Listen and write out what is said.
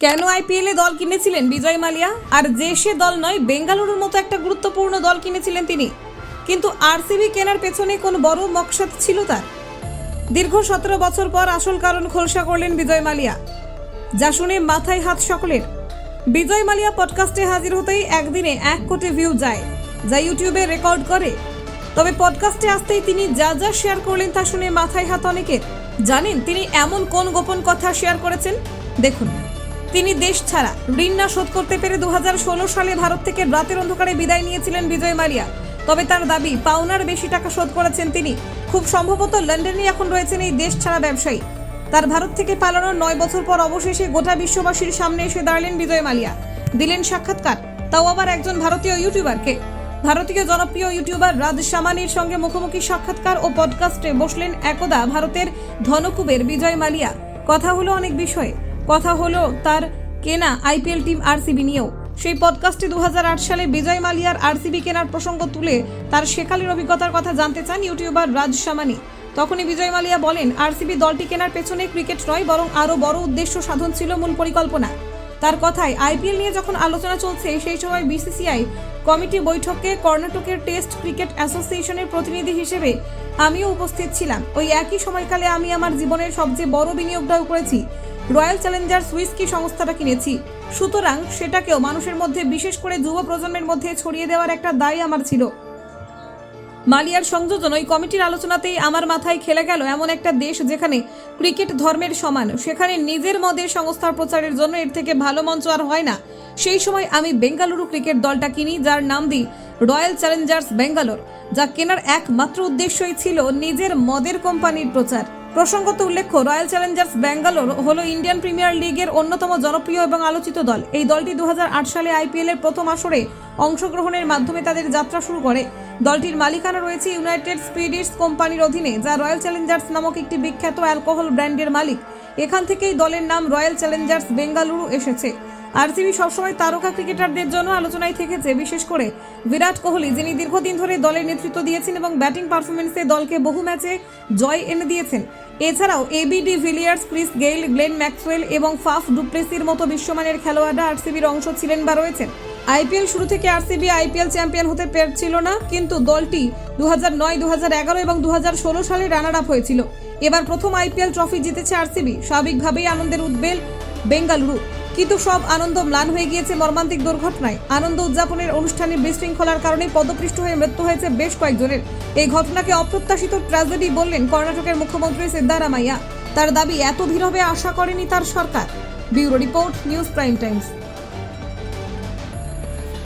কেন আইপিএলে দল কিনেছিলেন বিজয় মালিয়া? আর যে সে দল নয়, বেঙ্গালুরুর মতো একটা গুরুত্বপূর্ণ দল কিনেছিলেন তিনি। কিন্তু আরসিবি কেনার পেছনে কোনো বড় মকসদ ছিল তার? দীর্ঘ সতেরো বছর পর আসল কারণ খোলসা করলেন বিজয় মালিয়া। যা শুনে মাথায় হাত সকলের। বিজয় মালিয়া পডকাস্টে হাজির হতেই একদিনে এক কোটি ভিউ যায়, যা ইউটিউবে রেকর্ড করে। তবে পডকাস্টে আসতেই তিনি যা যা শেয়ার করলেন তা শুনে মাথায় হাত অনেকের। জানেন তিনি এমন কোন গোপন কথা শেয়ার করেছেন? দেখুন। তিনি দেশ ছাড়া ঋণ না শোধ করতে পেরে দু হাজার ষোলো সালে ভারত থেকে রাতের অন্ধকারে বিদায় নিয়েছিলেন বিজয় মালিয়া। তবে তার দাবি, পাওনার বেশি টাকা শোধ করেছেন তিনি। খুব সম্ভবত লন্ডনে এখন রয়েছেন এই দেশ ছাড়া ব্যবসায়ী। তার ভারত থেকে পালানোর নয় বছর পর অবশেষে গোটা বিশ্ববাসীর সামনে এসে দাঁড়ালেন বিজয় মালিয়া। দিলেন সাক্ষাৎকার। তাও আবার একজন ভারতীয় ইউটিউবারকে। ভারতীয় জনপ্রিয় ইউটিউবার রাজ সামানির সঙ্গে মুখোমুখি সাক্ষাৎকার ও পডকাস্টে বসলেন একদা ভারতের ধনকুবের বিজয় মালিয়া। কথা হলো অনেক বিষয়ে। কথা হলো তার কেনা আইপিএল টিম আরসিবি নিয়েও। সেই পডকাস্টে দুহাজার আট সালে বিজয় মালিয়ার আরসিবি কেনার প্রসঙ্গ তুলে তার সেকালের অভিজ্ঞতার কথা জানতে চান ইউটিউবার রাজ সামানি। তখনই বিজয় মালিয়া বলেন, আরসিবি দলটি কেনার পেছনে ক্রিকেট নয়, বরং আরও বড় উদ্দেশ্য সাধন ছিল মূল পরিকল্পনা। তার কথায়, আইপিএল নিয়ে যখন আলোচনা চলছে, সেই সময় বিসিসিআই কমিটি বৈঠকে কর্ণাটকের টেস্ট ক্রিকেট অ্যাসোসিয়েশনের প্রতিনিধি হিসেবে আমিও উপস্থিত ছিলাম। ওই একই সময়কালে আমি আমার জীবনের সবচেয়ে বড় বিনিয়োগটাও করেছি। রয়্যাল চ্যালেঞ্জার সুইসকি সংস্থাটা কিনেছি। সুতরাং সেটাকেও মানুষের মধ্যে, বিশেষ করে যুব প্রজন্মের মধ্যে ছড়িয়ে দেওয়ার একটা দায় আমার ছিল। মালিয়ার সংযোজন ওই কমিটির আলোচনাতেই আমার মাথায় খেলে গেল এমন একটা দেশ যেখানে ক্রিকেট ধর্মের সমান, সেখানে নিজের মদের সংস্থার প্রচারের জন্য এর থেকে ভালো মঞ্চ আর হয় না। সেই সময় আমি বেঙ্গালুরু ক্রিকেট দলটা কিনি, যার নাম দিই রয়্যাল চ্যালেঞ্জার্স বেঙ্গালোর যা কেনার একমাত্র উদ্দেশ্যই ছিল নিজের মদের কোম্পানির প্রচার। প্রসঙ্গত উল্লেখ্য, রয়্যাল চ্যালেঞ্জার্স ব্যাঙ্গালোর হলো ইন্ডিয়ান প্রিমিয়ার লিগের অন্যতম জনপ্রিয় এবং আলোচিত দল। এই দলটি দু হাজার আট সালে আইপিএল এর প্রথম আসরে অংশগ্রহণের মাধ্যমে তাদের যাত্রা শুরু করে। দলটির মালিকানা রয়েছে ইউনাইটেড স্পিরিটস কোম্পানির অধীনে, যা রয়্যাল চ্যালেঞ্জার্স নামক একটি বিখ্যাত অ্যালকোহল ব্র্যান্ডের মালিক। এখান থেকেই দলের নাম রয়্যাল চ্যালেঞ্জার্স বেঙ্গালুরু এসেছে। আরসিবি সবসময় তারকা ক্রিকেটারদের জন্য আলোচনায় থেকেছে, বিশেষ করে বিরাট কোহলি, যিনি দীর্ঘদিন ধরে দলের নেতৃত্ব দিয়েছেন এবং ব্যাটিং পারফরমেন্সে দলকে বহু ম্যাচে জয় এনে দিয়েছেন। এছাড়াও AB de Villiers, Chris Gayle, Glenn Maxwell এবং ফাফ ডুপ্লেসির মতো বিশ্বমানের খেলোয়াড়রা আরসিবির অংশ ছিলেন বা রয়েছেন। আইপিএল শুরু থেকে আরসিবি আইপিএল চ্যাম্পিয়ন হতে পারছিল না, কিন্তু দলটি দু হাজার নয় দু হাজার এগারো এবং দু হাজার ষোলো সালে রানার আপ হয়েছিল। এবার প্রথম আইপিএল ট্রফি জিতেছে আরসিবি, স্বাভাবিকভাবেই আনন্দের উদ্বেল বেঙ্গালুরু। কিন্তু সব আনন্দ ম্লান হয়ে গিয়েছে মর্মান্তিক দুর্ঘটনায়। আনন্দ উদযাপনের অনুষ্ঠানে বিশৃঙ্খলার কারণে পদপৃষ্ট হয়ে মৃত্যু হয়েছে বেশ কয়েকজনের। এই ঘটনাকে অপ্রত্যাশিত ট্র্যাজেডি বললেন কর্ণাটকের মুখ্যমন্ত্রী সিদ্ধারামাইয়া। তার দাবি, এত ধীরভাবে আশা করেনি তার সরকার। Bureau report, News Prime Times.